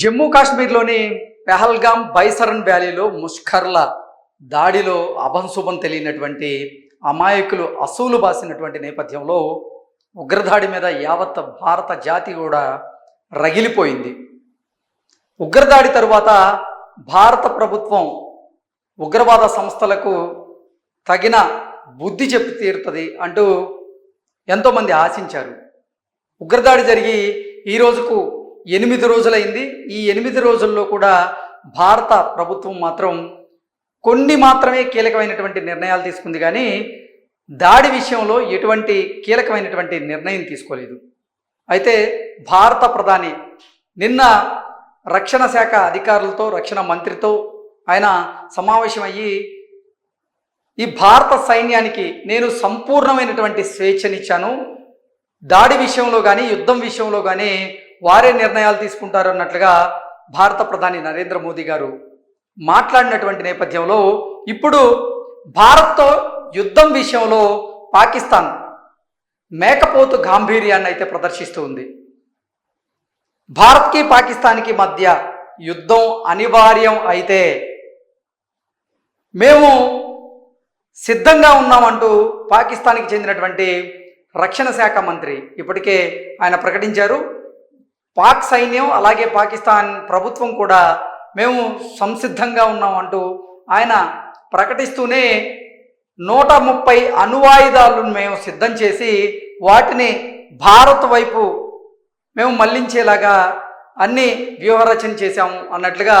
జమ్మూ కాశ్మీర్లోని పెహల్గాం బైసరన్ వ్యాలీలో ముష్కర్ల దాడిలో అభంశుభం తెలియనటువంటి అమాయకులు అసూలు బాసినటువంటి నేపథ్యంలో ఉగ్రదాడి మీద యావత్ భారత జాతి కూడా రగిలిపోయింది. ఉగ్రదాడి తరువాత భారత ప్రభుత్వం ఉగ్రవాద సంస్థలకు తగిన బుద్ధి చెప్పి తీరుతుంది అంటూ ఎంతోమంది ఆశించారు. ఉగ్రదాడి జరిగి ఈ రోజుకు ఎనిమిది రోజులైంది. ఈ ఎనిమిది రోజుల్లో కూడా భారత ప్రభుత్వం మాత్రం కొన్ని మాత్రమే కీలకమైనటువంటి నిర్ణయాలు తీసుకుంది కానీ దాడి విషయంలో ఎటువంటి కీలకమైనటువంటి నిర్ణయం తీసుకోలేదు. అయితే భారత ప్రధాని నిన్న రక్షణ శాఖ అధికారులతో రక్షణ మంత్రితో ఆయన సమావేశమయ్యి ఈ భారత సైన్యానికి నేను సంపూర్ణమైనటువంటి స్వేచ్ఛనిచ్చాను. దాడి విషయంలో కానీ యుద్ధం విషయంలో కానీ వారే నిర్ణయాలు తీసుకుంటారు అన్నట్లుగా భారత ప్రధాని నరేంద్ర మోదీ గారు మాట్లాడినటువంటి నేపథ్యంలో ఇప్పుడు భారత్తో యుద్ధం విషయంలో పాకిస్తాన్ మేకపోతు గాంభీర్యాన్ని అయితే ప్రదర్శిస్తూ ఉంది. భారత్కి పాకిస్తాన్కి మధ్య యుద్ధం అనివార్యం అయితే మేము సిద్ధంగా ఉన్నామంటూ పాకిస్తాన్కి చెందినటువంటి రక్షణ శాఖ మంత్రి ఇప్పటికే ఆయన ప్రకటించారు. పాక్ సైన్యం అలాగే పాకిస్తాన్ ప్రభుత్వం కూడా మేము సంసిద్ధంగా ఉన్నామంటూ ఆయన ప్రకటిస్తూనే నూట ముప్పై అణువాయుధాలను మేము సిద్ధం చేసి వాటిని భారత్ వైపు మేము మళ్ళించేలాగా అన్ని వ్యూహరచన చేశాము అన్నట్లుగా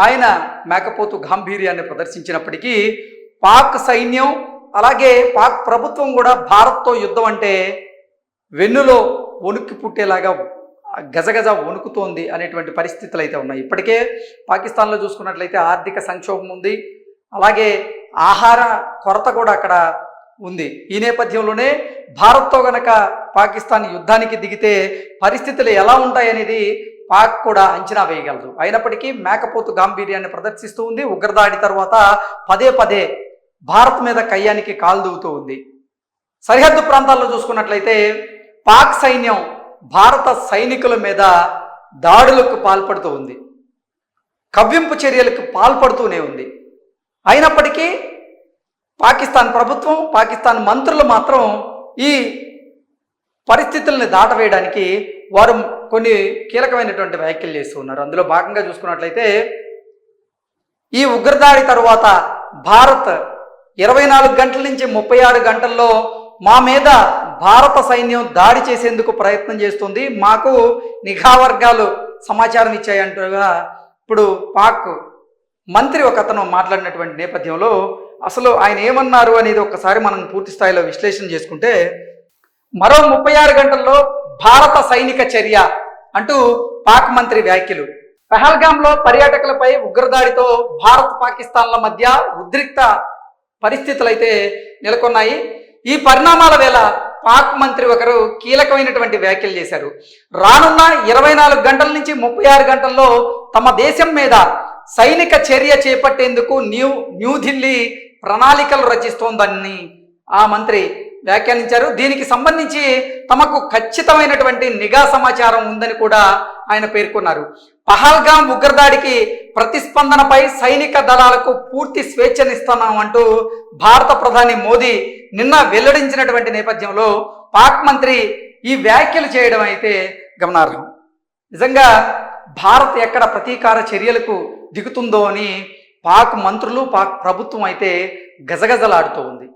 ఆయన మేకపోతు గాంభీర్యాన్ని ప్రదర్శించినప్పటికీ పాక్ సైన్యం అలాగే పాక్ ప్రభుత్వం కూడా భారత్తో యుద్ధం అంటే వెన్నులో వణుక్కి పుట్టేలాగా గజగజ వణుకుతోంది అనేటువంటి పరిస్థితులు అయితే ఉన్నాయి. ఇప్పటికే పాకిస్తాన్లో చూసుకున్నట్లయితే ఆర్థిక సంక్షోభం ఉంది. అలాగే ఆహార కొరత కూడా అక్కడ ఉంది. ఈ నేపథ్యంలోనే భారత్తో గనక పాకిస్తాన్ యుద్ధానికి దిగితే పరిస్థితులు ఎలా ఉంటాయనేది పాక్ కూడా అంచనా వేయగలదు. అయినప్పటికీ మేకపోతు గాంభీర్యాన్ని ప్రదర్శిస్తూ ఉంది. ఉగ్రదాడి తర్వాత పదే పదే భారత్ మీద కయ్యానికి కాల్దూతూ ఉంది. సరిహద్దు ప్రాంతాల్లో చూసుకున్నట్లయితే పాక్ సైన్యం భారత సైనికుల మీద దాడులకు పాల్పడుతూ ఉంది. కవ్వింపు చర్యలకు పాల్పడుతూనే ఉంది. అయినప్పటికీ పాకిస్తాన్ ప్రభుత్వం పాకిస్తాన్ మంత్రులు మాత్రం ఈ పరిస్థితుల్ని దాటవేయడానికి వారు కొన్ని కీలకమైనటువంటి వ్యాఖ్యలు చేస్తూ ఉన్నారు. అందులో భాగంగా చూసుకున్నట్లయితే ఈ ఉగ్రదాడి తరువాత భారత్ ఇరవై నాలుగు గంటల నుంచి ముప్పై ఆరు గంటల్లో మా మీద భారత సైన్యం దాడి చేసేందుకు ప్రయత్నం చేస్తుంది. మాకు నిఘా వర్గాలు సమాచారం ఇచ్చాయంటగా ఇప్పుడు పాక్ మంత్రి ఒక అతను మాట్లాడినటువంటి నేపథ్యంలో అసలు ఆయన ఏమన్నారు అనేది ఒకసారి మనం పూర్తి స్థాయిలో విశ్లేషణ చేసుకుంటే మరో ముప్పై ఆరు గంటల్లో భారత సైనిక చర్య అంటూ పాక్ మంత్రి వ్యాఖ్యలు. పహల్గాంలో పర్యాటకులపై ఉగ్రదాడితో భారత్ పాకిస్తాన్ల మధ్య ఉద్రిక్త పరిస్థితులు అయితే నెలకొన్నాయి. ఈ పరిణామాల వేళ పాక్ మంత్రి ఒకరు కీలకమైనటువంటి వ్యాఖ్యలు చేశారు. రానున్న ఇరవై నాలుగు గంటల నుంచి ముప్పై ఆరు గంటల్లో తమ దేశం మీద సైనిక చర్య చేపట్టేందుకు న్యూ న్యూఢిల్లీ ప్రణాళికలు రచిస్తోందని ఆ మంత్రి వ్యాఖ్యానించారు. దీనికి సంబంధించి తమకు ఖచ్చితమైనటువంటి నిఘా సమాచారం ఉందని కూడా ఆయన పేర్కొన్నారు. పహల్గాం ఉగ్రదాడికి ప్రతిస్పందనపై సైనిక దళాలకు పూర్తి స్వేచ్ఛనిస్తున్నామంటూ భారత ప్రధాని మోదీ నిన్న వెల్లడించినటువంటి నేపథ్యంలో పాక్ మంత్రి ఈ వ్యాఖ్యలు చేయడం అయితే గమనార్హం. నిజంగా భారత్ ఎక్కడ ప్రతీకార చర్యలకు దిగుతుందో అని పాక్ మంత్రులు పాక్ ప్రభుత్వం అయితే గజగజలాడుతూ ఉంది.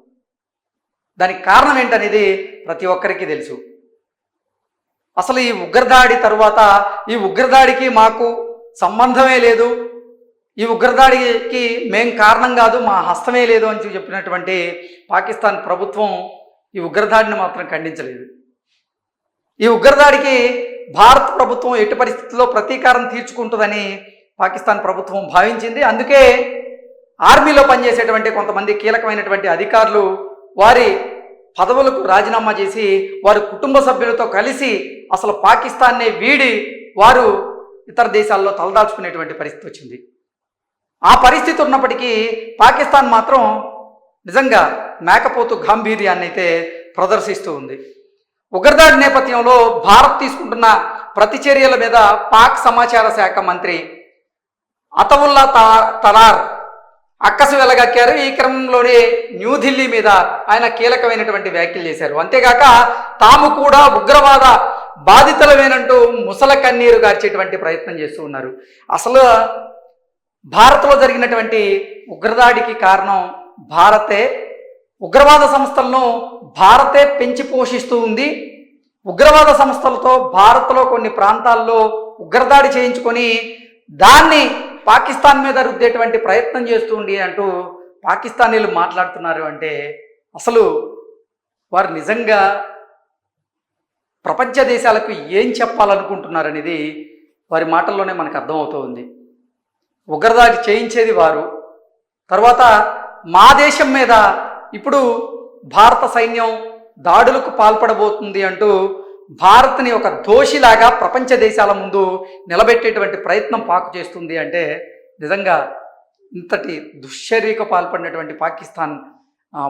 దానికి కారణం ఏంటనేది ప్రతి ఒక్కరికి తెలుసు. అసలు ఈ ఉగ్రదాడి తరువాత ఈ ఉగ్రదాడికి మాకు సంబంధమే లేదు ఈ ఉగ్రదాడికి మేం కారణం కాదు మా హస్తమే లేదు అని చెప్పినటువంటి పాకిస్తాన్ ప్రభుత్వం ఈ ఉగ్రదాడిని మాత్రం ఖండించలేదు. ఈ ఉగ్రదాడికి భారత ప్రభుత్వం ఎట్టి పరిస్థితుల్లో ప్రతీకారం తీర్చుకుంటుందని పాకిస్తాన్ ప్రభుత్వం భావించింది. అందుకే ఆర్మీలో పనిచేసేటువంటి కొంతమంది కీలకమైనటువంటి అధికారులు వారి పదవులకు రాజీనామా చేసి వారి కుటుంబ సభ్యులతో కలిసి అసలు పాకిస్తాన్నే వీడి వారు ఇతర దేశాల్లో తలదాచుకునేటువంటి పరిస్థితి వచ్చింది. ఆ పరిస్థితి ఉన్నప్పటికీ పాకిస్తాన్ మాత్రం నిజంగా మేకపోతు గాంభీర్యాన్ని అయితే ప్రదర్శిస్తూ ఉంది. ఉగ్రదాడి నేపథ్యంలో భారత్ తీసుకుంటున్న ప్రతిచర్యల మీద పాక్ సమాచార శాఖ మంత్రి అతవుల్లా తరార్ తలార్ అక్కసు వెలగక్కారు. ఈ క్రమంలోనే న్యూఢిల్లీ మీద ఆయన కీలకమైనటువంటి వ్యాఖ్యలు చేశారు. అంతేగాక తాము కూడా ఉగ్రవాద బాధితులమేనంటూ ముసల కన్నీరు గార్చేటువంటి ప్రయత్నం చేస్తూ ఉన్నారు. అసలు భారత్లో జరిగినటువంటి ఉగ్రదాడికి కారణం భారతే. ఉగ్రవాద సంస్థలను భారతే పెంచి పోషిస్తూ ఉంది. ఉగ్రవాద సంస్థలతో భారత్లో కొన్ని ప్రాంతాల్లో ఉగ్రదాడి చేయించుకొని దాన్ని పాకిస్తాన్ మీద రుద్దేటువంటి ప్రయత్నం చేస్తుంది అంటూ పాకిస్తానీలు మాట్లాడుతున్నారు అంటే అసలు వారు నిజంగా ప్రపంచ దేశాలకు ఏం చెప్పాలనుకుంటున్నారనేది వారి మాటల్లోనే మనకు అర్థమవుతుంది ఉగ్రదాడి చేయించేది వారు. తర్వాత మా దేశం మీద ఇప్పుడు భారత సైన్యం దాడులకు పాల్పడబోతుంది అంటూ భారత్ని ఒక దోషిలాగా ప్రపంచ దేశాల ముందు నిలబెట్టేటువంటి ప్రయత్నం పాకు చేస్తుంది అంటే నిజంగా ఇంతటి దుశ్చర్యకు పాల్పడినటువంటి పాకిస్తాన్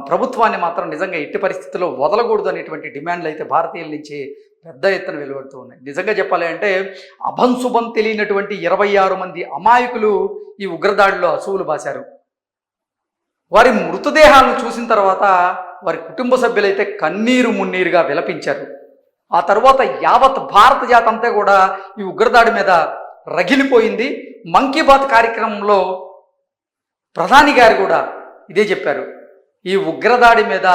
ప్రభుత్వాన్ని మాత్రం నిజంగా ఎట్టి పరిస్థితుల్లో వదలకూడదు అనేటువంటి డిమాండ్లు అయితే భారతీయుల నుంచి పెద్ద ఎత్తున వెలువడుతూ ఉన్నాయి. నిజంగా చెప్పాలి అంటే అభంశుభం తెలియనటువంటి ఇరవై ఆరు మంది అమాయకులు ఈ ఉగ్రదాడిలో అసువులు బాశారు. వారి మృతదేహాలను చూసిన తర్వాత వారి కుటుంబ సభ్యులైతే కన్నీరు మున్నీరుగా విలపించారు. ఆ తర్వాత యావత్ భారత జాత అంతా కూడా ఈ ఉగ్రదాడి మీద రగిలిపోయింది. మన్ కీ బాత్ కార్యక్రమంలో ప్రధాని గారు కూడా ఇదే చెప్పారు. ఈ ఉగ్రదాడి మీద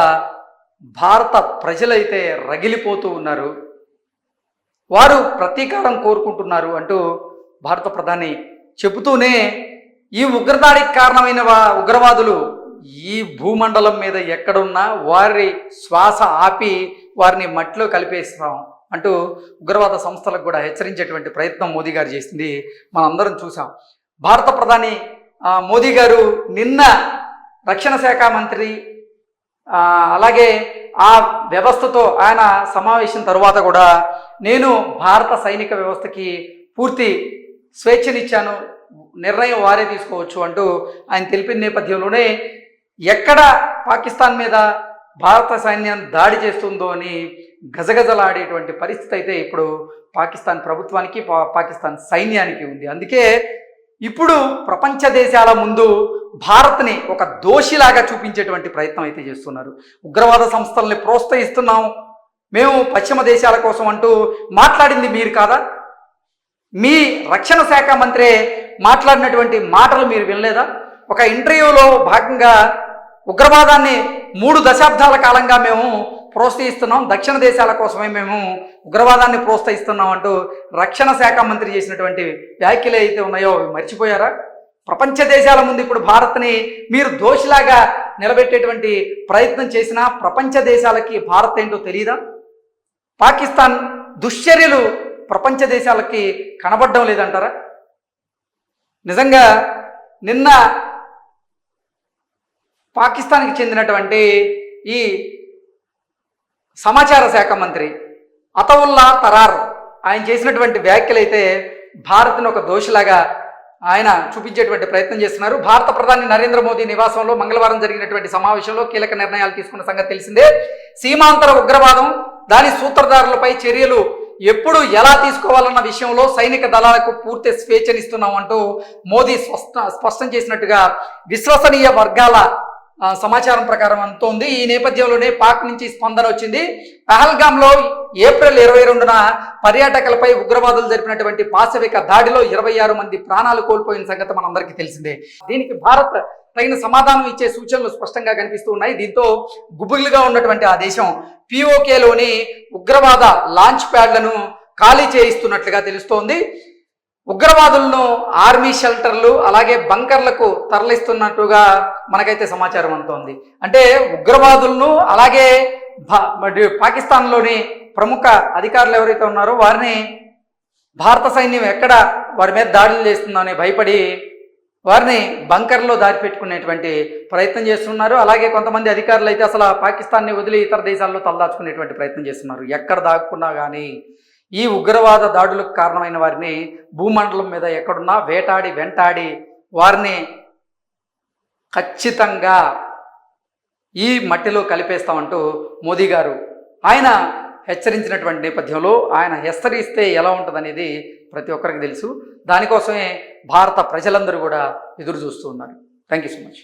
భారత ప్రజలైతే రగిలిపోతూ ఉన్నారు. వారు ప్రతీకారం కోరుకుంటున్నారు అంటూ భారత ప్రధాని చెబుతూనే ఈ ఉగ్రదాడికి కారణమైన వా- ఉగ్రవాదులు ఈ భూమండలం మీద ఎక్కడున్నా వారి శ్వాస ఆపి వారిని మట్టిలో కలిపేస్తాం అంటూ ఉగ్రవాద సంస్థలకు కూడా హెచ్చరించేటువంటి ప్రయత్నం మోదీ గారు చేసింది. మనందరం చూసాం. భారత ప్రధాని మోదీ గారు నిన్న రక్షణ శాఖ మంత్రి అలాగే ఆ వ్యవస్థతో ఆయన సమావేశం తరువాత కూడా నేను భారత సైనిక వ్యవస్థకి పూర్తి స్వేచ్ఛనిచ్చాను నిర్ణయం వారే తీసుకోవచ్చు అంటూ ఆయన తెలిపిన నేపథ్యంలోనే ఎక్కడ పాకిస్తాన్ మీద భారత సైన్యం దాడి చేస్తుందో అని గజగజలాడేటువంటి పరిస్థితి అయితే ఇప్పుడు పాకిస్తాన్ ప్రభుత్వానికి పా- పాకిస్తాన్ సైన్యానికి ఉంది. అందుకే ఇప్పుడు ప్రపంచ దేశాల ముందు భారత్ని ఒక దోషిలాగా చూపించేటువంటి ప్రయత్నం అయితే చేస్తున్నారు. ఉగ్రవాద సంస్థల్ని ప్రోత్సహిస్తున్నాం. మేము పశ్చిమ దేశాల కోసం అంటూ మాట్లాడింది మీరు కాదా? మీ రక్షణ శాఖ మంత్రే మాట్లాడినటువంటి మాటలు మీరు వినలేదా? ఒక ఇంటర్వ్యూలో భాగంగా ఉగ్రవాదాన్ని మూడు దశాబ్దాల కాలంగా మేము ప్రోత్సహిస్తున్నాం. దక్షిణ దేశాల కోసమే మేము ఉగ్రవాదాన్ని ప్రోత్సహిస్తున్నాం అంటూ రక్షణ శాఖ మంత్రి చేసినటువంటి వ్యాఖ్యలు అయితే ఉన్నాయో అవి మర్చిపోయారా? ప్రపంచ దేశాల ముందు ఇప్పుడు భారత్ని మీరు దోషిలాగా నిలబెట్టేటువంటి ప్రయత్నం చేసినా ప్రపంచ దేశాలకి భారత్ ఏంటో తెలియదా పాకిస్తాన్ దుశ్చర్యలు ప్రపంచ దేశాలకి కనబడడం లేదంటారా? నిజంగా నిన్న పాకిస్తాన్కి చెందినటువంటి ఈ సమాచార శాఖ మంత్రి అతవుల్లా తరార్ ఆయన చేసినటువంటి వ్యాఖ్యలు అయితే భారత్ను ఒక దోషిలాగా ఆయన చూపించేటువంటి ప్రయత్నం చేస్తున్నారు. భారత ప్రధాని నరేంద్ర మోదీ నివాసంలో మంగళవారం జరిగినటువంటి సమావేశంలో కీలక నిర్ణయాలు తీసుకున్న సంగతి తెలిసిందే. సీమాంతర ఉగ్రవాదం దాని సూత్రధారులపై చర్యలు ఎప్పుడు ఎలా తీసుకోవాలన్న విషయంలో సైనిక దళాలకు పూర్తి స్వేచ్ఛనిస్తున్నామంటూ మోదీ స్పష్ట స్పష్టం చేసినట్టుగా విశ్వసనీయ వర్గాల సమాచారం ప్రకారం అంతోంది. ఈ నేపథ్యంలోనే పాక్ నుంచి స్పందన వచ్చింది. పహల్గామ్లో ఏప్రిల్ ఇరవై రెండున పర్యాటకులపై ఉగ్రవాదులు జరిపినటువంటి పాశవిక దాడిలో ఇరవై ఆరు మంది ప్రాణాలు కోల్పోయిన సంగతి మనందరికీ తెలిసిందే. దీనికి భారత్ తగిన సమాధానం ఇచ్చే సూచనలు స్పష్టంగా కనిపిస్తూ ఉన్నాయి. దీంతో గుబులుగా ఉన్నటువంటి ఆ దేశం పిఓకేలోని ఉగ్రవాద లాంచ్ ప్యాడ్లను ఖాళీ చేయిస్తున్నట్లుగా తెలుస్తోంది. ఉగ్రవాదులను ఆర్మీ షెల్టర్లు అలాగే బంకర్లకు తరలిస్తున్నట్టుగా మనకైతే సమాచారం అందుతోంది. అంటే ఉగ్రవాదులను అలాగే మరి పాకిస్తాన్లోని ప్రముఖ అధికారులు ఎవరైతే ఉన్నారో వారిని భారత సైన్యం ఎక్కడ వారి మీద దాడులు చేస్తుందని భయపడి వారిని బంకర్లో దారిపెట్టుకునేటువంటి ప్రయత్నం చేస్తున్నారు. అలాగే కొంతమంది అధికారులు అయితే అసలు పాకిస్తాన్ని వదిలి ఇతర దేశాల్లో తలదాచుకునేటువంటి ప్రయత్నం చేస్తున్నారు. ఎక్కడ దాక్కున్నా కానీ ఈ ఉగ్రవాద దాడులకు కారణమైన వారిని భూమండలం మీద ఎక్కడున్నా వేటాడి వెంటాడి వారిని ఖచ్చితంగా ఈ మట్టిలో కలిపేస్తామంటూ మోదీ గారు ఆయన హెచ్చరించినటువంటి నేపథ్యంలో ఆయన హెచ్చరిస్తే ఎలా ఉంటుందనేది ప్రతి ఒక్కరికి తెలుసు. దానికోసమే భారత ప్రజలందరూ కూడా ఎదురు చూస్తూ ఉన్నారు. Thank you so much